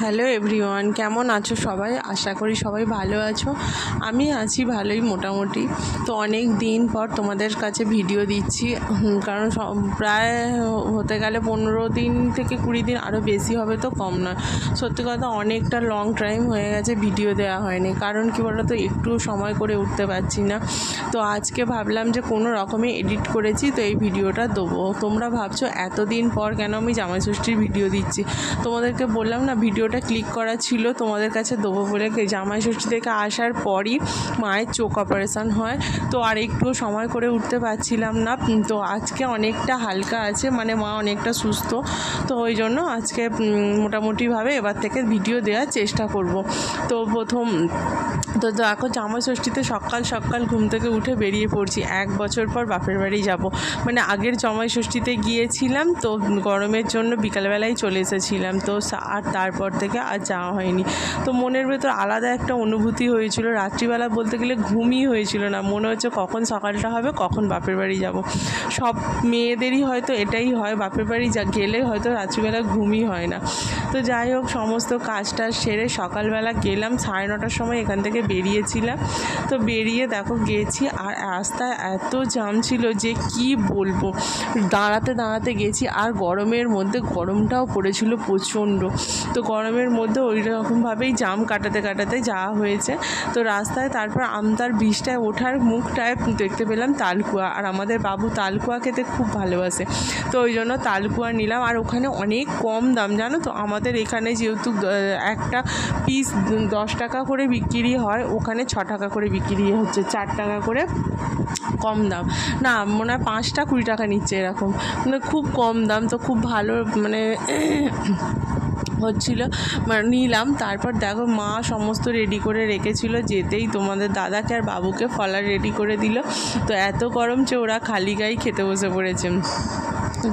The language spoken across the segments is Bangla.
হ্যালো এভরিওয়ান কেমন আছো সবাই? আশা করি সবাই ভালো আছো। আমি আছি ভালোই মোটামুটি। তো অনেক দিন পর তোমাদের কাছে ভিডিও দিচ্ছি। কারণ প্রায় হতে গেলে পনেরো দিন থেকে কুড়ি দিন আরও বেশি হবে তো কম নয়। সত্যি কথা, অনেকটা লং টাইম হয়ে গেছে ভিডিও দেওয়া হয়নি। কারণ কি বলো তো একটু সময় করে উঠতে পারছি না। তো আজকে ভাবলাম যে কোনো রকমে এডিট করেছি, তো এই ভিডিওটা দেবো। তোমরা ভাবছ, এতদিন পর কেন আমি জামাই ষষ্ঠীর ভিডিও দিচ্ছি? তোমাদেরকে বললাম না ভিডিওটা ক্লিক করা ছিল, তোমাদের কাছে দেবো বলে জামাই ষষ্ঠী থেকে আসার পরই মায়ের চোখ অপারেশান হয়। তো আর একটু সময় করে উঠতে পারছিলাম না। তো আজকে অনেকটা হালকা আছে মানে মা অনেকটা সুস্থ। তো ওই জন্য আজকে মোটামুটিভাবে এবার থেকে ভিডিও দেওয়ার চেষ্টা করব। তো প্রথম তো দেখো জামাই ষষ্ঠীতে সকাল সকাল ঘুম থেকে উঠে বেরিয়ে পড়ছি। এক বছর পর বাপের বাড়ি যাব। মানে আগের জামাই ষষ্ঠীতে গিয়েছিলাম তো গরমের জন্য বিকালবেলায় চলে এসেছিলাম। তো আর তারপর থেকে আর যাওয়া হয়নি। তো মনের ভেতর আলাদা একটা অনুভূতি হয়েছিল। রাত্রিবেলা বলতে গেলে ঘুমই হয়েছিল না। মনে হচ্ছে কখন সকালটা হবে, কখন বাপের বাড়ি যাব। সব মেয়েদেরই হয়তো এটাই হয়, বাপের বাড়ি যা গেলে হয়তো রাত্রিবেলা ঘুমই হয় না। তো যাই হোক, সমস্ত কাজটা সেরে সকালবেলা গেলাম। সাড়ে নটার সময় এখান থেকে বেরিয়েছিলাম। তো বেরিয়ে দেখো গেছি আর রাস্তায় এত জাম ছিল যে কি বলব? দাঁড়াতে দাঁড়াতে গেছি আর গরমের মধ্যে গরমটাও পড়েছিল প্রচণ্ড। তো গরমের মধ্যে ওই রকমভাবেই জাম কাটাতে কাটাতে যাওয়া হয়েছে। তো রাস্তায় তারপর আমতার বীজটায় ওঠার মুখটায় দেখতে পেলাম তালকুয়া আর আমাদের বাবু তালকুয়া খেতে খুব ভালোবাসে। তো ওই জন্য তালকুয়া নিলাম আর ওখানে অনেক কম দাম, জানো তো? আমাদের এখানে যেহেতু একটা পিস দশ টাকা করে বিক্রি হয় ওখানে ছ টাকা করে বিক্রি হচ্ছে চার টাকা করে কম দাম। না, মনে হয় পাঁচটা কুড়ি টাকা নিচ্ছে এরকম। মানে খুব কম দাম, তো খুব ভালো মানে হচ্ছিল। মানে নিলাম, তারপর দেখো মা সমস্ত রেডি করে রেখেছিল যেতেই। তোমাদের দাদাকে আর বাবুকে ফলার রেডি করে দিল। তো এত গরম যে ওরা খালি গায়ে খেতে বসে পড়েছে।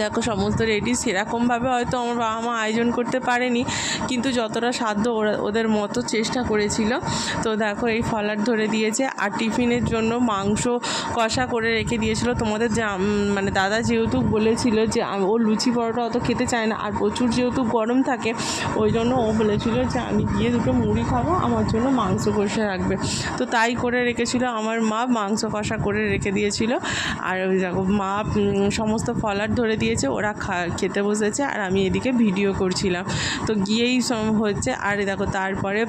দেখো, সমস্ত রেডি সেরকমভাবে হয়তো আমার বাবা মা আয়োজন করতে পারেনি, কিন্তু যতটা সাধ্য ওরা, ওদের মতো চেষ্টা করেছিল। তো দেখো, এই ফলার ধরে দিয়েছে, আর টিফিনের জন্য মাংস কষা করে রেখে দিয়েছিল। তোমাদের যে মানে দাদা যেহেতু বলেছিল যে ও লুচি পরোটা অত খেতে চায় না, আর প্রচুর যেহেতু গরম থাকে, ওই জন্য ও বলেছিল যে, আমি গিয়ে দুটো মুড়ি খাব, আমার জন্য মাংস কষা রাখবে। তো তাই করে রেখেছিল আমার মা, মাংস কষা করে রেখে দিয়েছিল। আর ওই দেখো, মা সমস্ত ফলার ধরে দিয়েছে, ওরা খা, খেতে বসেছে, আর আমি এদিকে ভিডিও করছিলাম। তো গিয়েই হচ্ছে, আর দেখো, তারপরে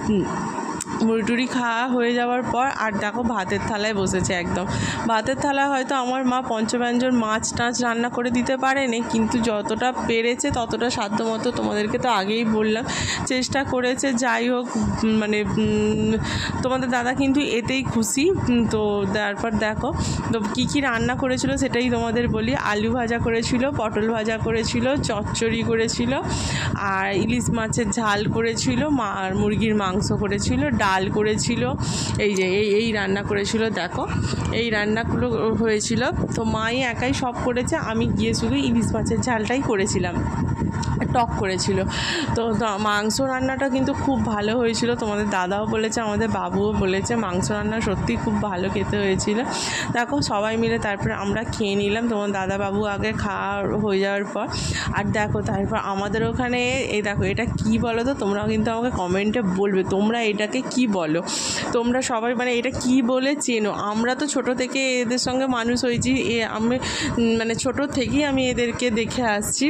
মুড়ি টুড়ি খাওয়া হয়ে যাওয়ার পর আর দেখো ভাতের থালায় বসেছে একদম। ভাতের থালায় হয়তো আমার মা পঞ্চব্যঞ্জন মাছ টাছ রান্না করে দিতে পারেনি, কিন্তু যতটা পেরেছে ততটা সাধ্য মতো তোমাদেরকে তো আগেই বললাম, চেষ্টা করেছে। যাই হোক মানে তোমাদের দাদা কিন্তু এতেই খুশি। তো তারপর দেখো, তো কী কী রান্না করেছিল সেটাই তোমাদের বলি। আলু ভাজা করেছিল, পটল ভাজা করেছিল, চচ্চড়ি করেছিল, আর ইলিশ মাছের ঝাল করেছিল, মা, আর মুরগির মাংস করেছিল, ডাল করেছিল, এই যে, এই এই রান্না করেছিল, দেখো। এই রান্নাগুলো হয়েছিল, তো মাই একাই সব করেছে, আমি গিয়ে শুধু ইলিশ মাছের ঝালটাই করেছিলাম। টক করেছিল। তো মাংস রান্নাটা কিন্তু খুব ভালো হয়েছিল। তোমাদের দাদাও বলেছে, আমাদের বাবুও বলেছে, মাংস রান্না সত্যি খুব ভালো খেতে হয়েছিল। দেখো, সবাই মিলে তারপরে আমরা খেয়ে নিলাম। তোমার দাদা বাবু আগে খাওয়া হয়ে যাওয়ার পর। আর দেখো, তারপর আমাদের ওখানে, এই দেখো, এটা কি বলো তো? তোমরাও কিন্তু আমাকে কমেন্টে বলবে, তোমরা এটাকে কি বলো? তোমরা সবাই মানে এটা কি বলে চেনো? আমরা তো ছোট থেকে এদের সঙ্গে মানুষ হয়েছি। এ, আমি মানে ছোট থেকেই আমি এদেরকে দেখে আসছি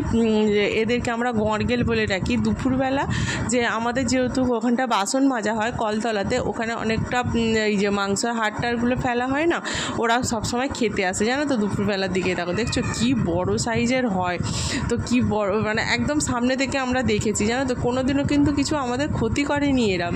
যে এদেরকে আমরা গড়গেল বলে ডাকি। দুপুরবেলা যে আমাদের যেহেতু ওখানটা বাসন মাজা হয় কলতলাতে, ওখানে অনেকটা এই যে মাংসের হাড়টারগুলো ফেলা হয় না, ওরা সবসময় খেতে আসে। জানো তো দুপুরবেলার দিকে দেখো, দেখছ কি বড় সাইজের হয়? তো কি বড় মানে একদম সামনে থেকে আমরা দেখেছি, জানো তো? কোনোদিনও কিন্তু কিছু আমাদের ক্ষতি করেনি এরা।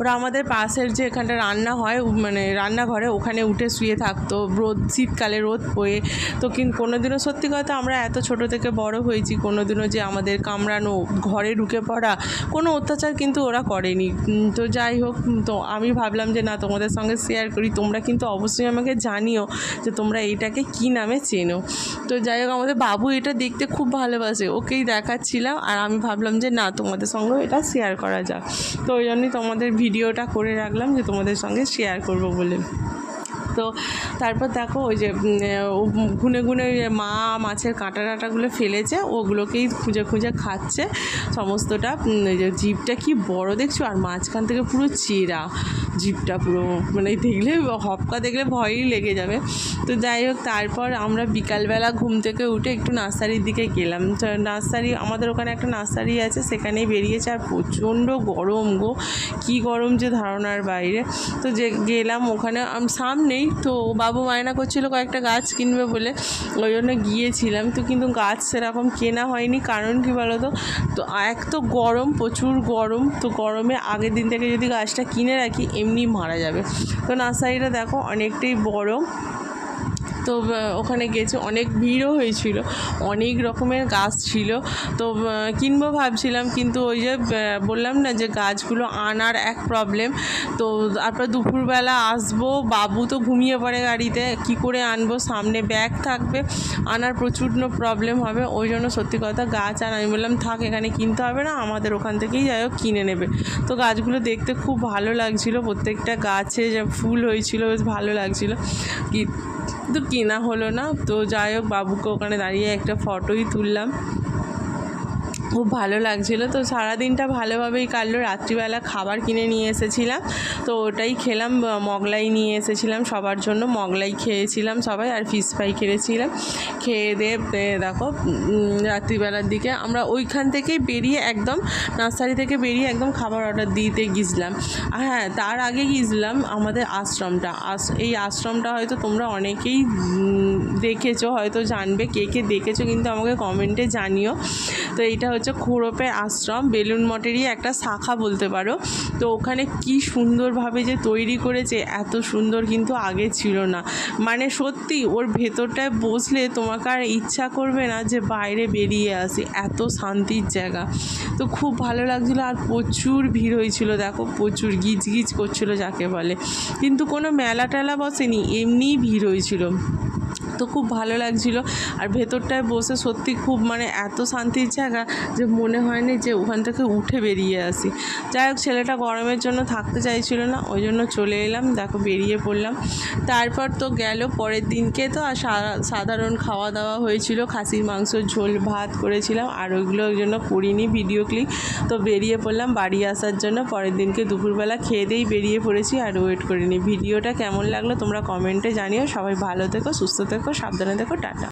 ওরা আমাদের পাশের যে এখানটা রান্না হয় মানে রান্নাঘরে ওখানে উঠে শুয়ে থাকতো। রোদ, শীতকালে রোদ পোয়ে তো কিন্তু কোনোদিনও সত্যি কথা আমরা এত ছোট থেকে বড় হয়েছি, কোনোদিনও যে আমাদের কামড়ানো, ঘরে ঢুকে পড়া, কোনো অত্যাচার কিন্তু ওরা করেনি। তো যাই হোক তো আমি ভাবলাম যে, না, তোমাদের সঙ্গে শেয়ার করি। তোমরা কিন্তু অবশ্যই আমাকে জানিও যে, তোমরা এইটাকে কি নামে চেনো। তো যাই হোক, আমাদের বাবু এটা দেখতে খুব ভালোবাসে। ওকেই দেখাচ্ছিলাম আর আমি ভাবলাম যে, না, তোমাদের সঙ্গেও এটা শেয়ার করা যাক। তো ওই জন্যই তোমাদের ভিডিওটা করে রাখলাম যে তোমাদের সঙ্গে শেয়ার করব বলে। তো তারপর দেখো ওই যে গুনে গুনে মা মাছের কাঁটা টাটাগুলো ফেলেছে, ওগুলোকেই খুঁজে খুঁজে খাচ্ছে। সমস্তটা ওই যে জিভটা কি বড় দেখছ? আর মাঝখান থেকে পুরো চেরা। জিভটা পুরো মানে দেখলে হপকা দেখলে ভয়ই লেগে যাবে। তো যাই হোক, তারপর আমরা বিকালবেলা ঘুম থেকে উঠে একটু নার্সারির দিকে গেলাম। নার্সারি, আমাদের ওখানে একটা নার্সারি আছে, সেখানেই বেরিয়েছে। আর প্রচণ্ড গরম গো, কী গরম যে ধারণার বাইরে। তো যে গেলাম ওখানে সামনেই তো বাবু মায়না করছিল কয়েকটা গাছ কিনবে বলে, ওই জন্য গিয়েছিলাম। তো কিন্তু গাছ সেরকম কেনা হয়নি, কারণ কী বলো তো তো এক তো গরম, প্রচুর গরম। তো গরমে আগের দিন থেকে যদি গাছটা কিনে রাখি এমনি মারা যাবে। তো নার্সারিটা দেখো অনেকটাই বড়। তো ওখানে গেছে অনেক ভিড়ও হয়েছিল। অনেক রকমের গাছ ছিল। তো কিনবো ভাবছিলাম, কিন্তু ওই যে বললাম না যে গাছগুলো আনার এক প্রবলেম তো, তারপর দুপুরবেলা আসব, বাবু তো ঘুমিয়ে পড়ে গাড়িতে, কি করে আনব? সামনে ব্যাগ থাকবে, আনার প্রচুর প্রবলেম হবে। ওই জন্য সত্যি কথা, গাছ আর আমি বললাম, থাক, এখানে কিনতে হবে না, আমাদের ওখান থেকেই যাই হোক, কিনে নেবে। তো গাছগুলো দেখতে খুব ভালো লাগছিল। প্রত্যেকটা গাছে যে ফুল হয়েছিল, বেশ ভালো লাগছিল। কিন্তু কেনা হলো না। তো যাই হোক বাবুকে ওখানে দাঁড়িয়ে একটা ফটোই তুললাম। খুব ভালো লাগছিল। তো সারাদিনটা ভালোভাবেই কাটলো। রাত্রিবেলা খাবার কিনে নিয়ে এসেছিলাম। তো ওটাই খেলাম মগলাই নিয়ে এসেছিলাম সবার জন্য। মগলাই খেয়েছিলাম সবাই আর ফিশ ফ্রাই খেয়েছিলাম। খেয়ে দিয়ে দেখো রাত্রিবেলার দিকে আমরা ওইখান থেকেই বেরিয়ে একদম নার্সারি থেকে বেরিয়ে একদম খাবার অর্ডার দিতে গিয়েছিলাম। আর হ্যাঁ তার আগে গিয়েছিলাম আমাদের আশ্রমটা। এই আশ্রমটা হয়তো তোমরা অনেকেই দেখেছ, হয়তো জানবে, কে কে দেখেছ, কিন্তু আমাকে কমেন্টে জানিও। তো এইটা হচ্ছে খুরপের আশ্রম, বেলুন মঠেরই একটা শাখা বলতে পারো। তো ওখানে কি সুন্দরভাবে যে তৈরি করেছে, এত সুন্দর কিন্তু আগে ছিল না। মানে সত্যি ওর ভেতরটায় বসলে তোমাকে আর ইচ্ছা করবে না যে বাইরে বেরিয়ে আসি, এত শান্তির জায়গা। তো খুব ভালো লাগছিল আর প্রচুর ভিড় হয়েছিল, দেখো প্রচুর গিজ গিজ করছিল যাকে বলে। কিন্তু কোনো মেলা টেলা বসেনি, এমনিই ভিড় হয়েছিল। তো খুব ভালো লাগছিল। আর ভেতরটায় বসে সত্যি খুব মানে এত শান্তির জায়গা যে মনে হয়নি যে ওখান থেকে উঠে বেরিয়ে আসি। যাই হোক, ছেলেটা গরমের জন্য থাকতে চাইছিল না, ওই জন্য চলে এলাম, দেখো বেরিয়ে পড়লাম। তারপর তো গেল, পরের দিনকে তো আর সাধারণ খাওয়া দাওয়া হয়েছিল, খাসির মাংস, ঝোল, ভাত করেছিলাম, আর ওইগুলো ওই জন্য করিনি ভিডিও ক্লিপ তো বেরিয়ে পড়লাম বাড়ি আসার জন্য, পরের দিনকে দুপুরবেলা খেয়ে দিয়েই বেরিয়ে পড়েছি, আর ওয়েট করিনি। ভিডিওটা কেমন লাগল তোমরা কমেন্টে জানিও, সবাই ভালো থেকো, সুস্থ থেকো সাবধানে থেকো টাটা।